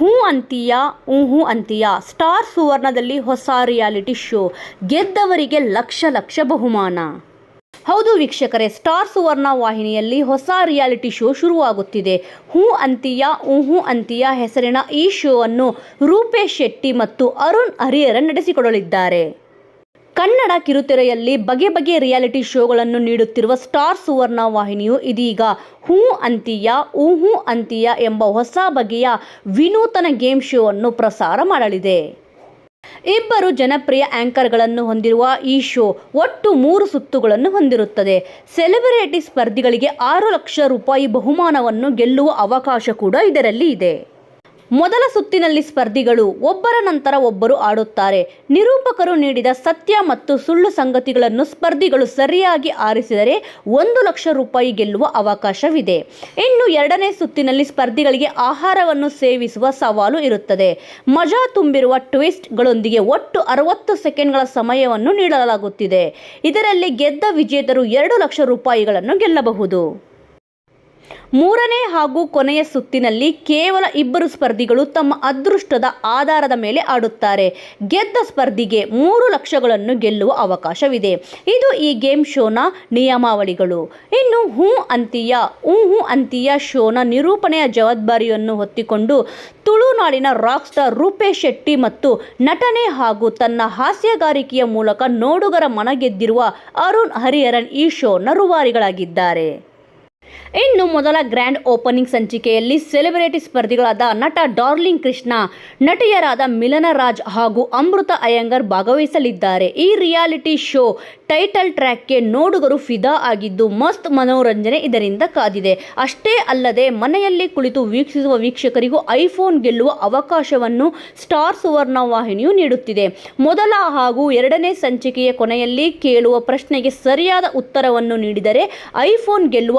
ಹೂ ಅಂತೀಯ ಹೂ ಅಂತೀಯ? ಸ್ಟಾರ್ ಸುವರ್ಣದಲ್ಲಿ ಹೊಸ ರಿಯಾಲಿಟಿ ಶೋ, ಗೆದ್ದವರಿಗೆ ಲಕ್ಷ ಲಕ್ಷ ಬಹುಮಾನ. ಹೌದು ವೀಕ್ಷಕರೇ, ಸ್ಟಾರ್ ಸುವರ್ಣ ವಾಹಿನಿಯಲ್ಲಿ ಹೊಸ ರಿಯಾಲಿಟಿ ಶೋ ಶುರುವಾಗುತ್ತಿದೆ. ಹೂ ಅಂತೀಯ ಹೂ ಅಂತೀಯ ಹೆಸರಿನ ಈ ಶೋ ಅನ್ನು ರೂಪೇಶ್ ಶೆಟ್ಟಿ ಮತ್ತು ಅರುಣ್ ಹರಿಹರನ್ ನಡೆಸಿಕೊಡಲಿದ್ದಾರೆ. ಕನ್ನಡ ಕಿರುತೆರೆಯಲ್ಲಿ ಬಗೆ ಬಗೆ ರಿಯಾಲಿಟಿ ಶೋಗಳನ್ನು ನೀಡುತ್ತಿರುವ ಸ್ಟಾರ್ ಸುವರ್ಣ ವಾಹಿನಿಯು ಇದೀಗ ಹೂ ಅಂತೀಯ ಊಹು ಅಂತೀಯ ಎಂಬ ಹೊಸ ಬಗೆಯ ವಿನೂತನ ಗೇಮ್ ಶೋ ಅನ್ನು ಪ್ರಸಾರ ಮಾಡಲಿದೆ. ಇಬ್ಬರು ಜನಪ್ರಿಯ ಆಂಕರ್ಗಳನ್ನು ಹೊಂದಿರುವ ಈ ಶೋ ಒಟ್ಟು ಮೂರು ಸುತ್ತುಗಳನ್ನು ಹೊಂದಿರುತ್ತದೆ. ಸೆಲೆಬ್ರಿಟಿ ಸ್ಪರ್ಧಿಗಳಿಗೆ ಆರು ಲಕ್ಷ ರೂಪಾಯಿ ಬಹುಮಾನವನ್ನು ಗೆಲ್ಲುವ ಅವಕಾಶ ಕೂಡ ಇದರಲ್ಲಿ ಇದೆ. ಮೊದಲ ಸುತ್ತಿನಲ್ಲಿ ಸ್ಪರ್ಧಿಗಳು ಒಬ್ಬರ ನಂತರ ಒಬ್ಬರು ಆಡುತ್ತಾರೆ. ನಿರೂಪಕರು ನೀಡಿದ ಸತ್ಯ ಮತ್ತು ಸುಳ್ಳು ಸಂಗತಿಗಳನ್ನು ಸ್ಪರ್ಧಿಗಳು ಸರಿಯಾಗಿ ಆರಿಸಿದರೆ ಒಂದು ಲಕ್ಷ ರೂಪಾಯಿ ಗೆಲ್ಲುವ ಅವಕಾಶವಿದೆ. ಇನ್ನು ಎರಡನೇ ಸುತ್ತಿನಲ್ಲಿ ಸ್ಪರ್ಧಿಗಳಿಗೆ ಆಹಾರವನ್ನು ಸೇವಿಸುವ ಸವಾಲು ಇರುತ್ತದೆ. ಮಜಾ ತುಂಬಿರುವ ಟ್ವಿಸ್ಟ್ಗಳೊಂದಿಗೆ ಒಟ್ಟು ಅರವತ್ತು ಸೆಕೆಂಡ್ಗಳ ಸಮಯವನ್ನು ನೀಡಲಾಗುತ್ತಿದೆ. ಇದರಲ್ಲಿ ಗೆದ್ದ ವಿಜೇತರು ಎರಡು ಲಕ್ಷ ರೂಪಾಯಿಗಳನ್ನು ಗೆಲ್ಲಬಹುದು. ಮೂರನೇ ಹಾಗೂ ಕೊನೆಯ ಸುತ್ತಿನಲ್ಲಿ ಕೇವಲ ಇಬ್ಬರು ಸ್ಪರ್ಧಿಗಳು ತಮ್ಮ ಅದೃಷ್ಟದ ಆಧಾರದ ಮೇಲೆ ಆಡುತ್ತಾರೆ. ಗೆದ್ದ ಸ್ಪರ್ಧಿಗೆ ಮೂರು ಲಕ್ಷಗಳನ್ನು ಗೆಲ್ಲುವ ಅವಕಾಶವಿದೆ. ಇದು ಈ ಗೇಮ್ ಶೋನ ನಿಯಮಾವಳಿಗಳು. ಇನ್ನು ಹೂ ಅಂತೀಯ ಹೂ ಹೂ ಅಂತಿಯ ಶೋನ ನಿರೂಪಣೆಯ ಜವಾಬ್ದಾರಿಯನ್ನು ಹೊತ್ತಿಕೊಂಡು ತುಳುನಾಡಿನ ರಾಕ್ ಸ್ಟಾರ್ ರೂಪೇಶ್ ಶೆಟ್ಟಿ ಮತ್ತು ನಟನೆ ಹಾಗೂ ತನ್ನ ಹಾಸ್ಯಗಾರಿಕೆಯ ಮೂಲಕ ನೋಡುಗರ ಮನಗೆದ್ದಿರುವ ಅರುಣ್ ಹರಿಹರನ್ ಈ ಶೋನ ರೂವಾರಿಗಳಾಗಿದ್ದಾರೆ. ಇನ್ನು ಮೊದಲ ಗ್ರ್ಯಾಂಡ್ ಓಪನಿಂಗ್ ಸಂಚಿಕೆಯಲ್ಲಿ ಸೆಲೆಬ್ರಿಟಿ ಸ್ಪರ್ಧಿಗಳಾದ ನಟ ಡಾರ್ಲಿಂಗ್ ಕೃಷ್ಣ, ನಟಿಯರಾದ ಮಿಲನ ರಾಜ್ ಹಾಗೂ ಅಮೃತ ಅಯ್ಯಂಗರ್ ಭಾಗವಹಿಸಲಿದ್ದಾರೆ. ಈ ರಿಯಾಲಿಟಿ ಶೋ ಟೈಟಲ್ ಟ್ರ್ಯಾಕ್ಗೆ ನೋಡುಗರು ಫಿದಾ ಆಗಿದ್ದು, ಮಸ್ತ್ ಮನೋರಂಜನೆ ಇದರಿಂದ ಕಾದಿದೆ. ಅಷ್ಟೇ ಅಲ್ಲದೆ, ಮನೆಯಲ್ಲಿ ಕುಳಿತು ವೀಕ್ಷಿಸುವ ವೀಕ್ಷಕರಿಗೂ ಐಫೋನ್ ಗೆಲ್ಲುವ ಅವಕಾಶವನ್ನು ಸ್ಟಾರ್ ಸುವರ್ಣ ವಾಹಿನಿಯು ನೀಡುತ್ತಿದೆ. ಮೊದಲ ಹಾಗೂ ಎರಡನೇ ಸಂಚಿಕೆಯ ಕೊನೆಯಲ್ಲಿ ಕೇಳುವ ಪ್ರಶ್ನೆಗೆ ಸರಿಯಾದ ಉತ್ತರವನ್ನು ನೀಡಿದರೆ, ಐಫೋನ್ ಗೆಲ್ಲುವ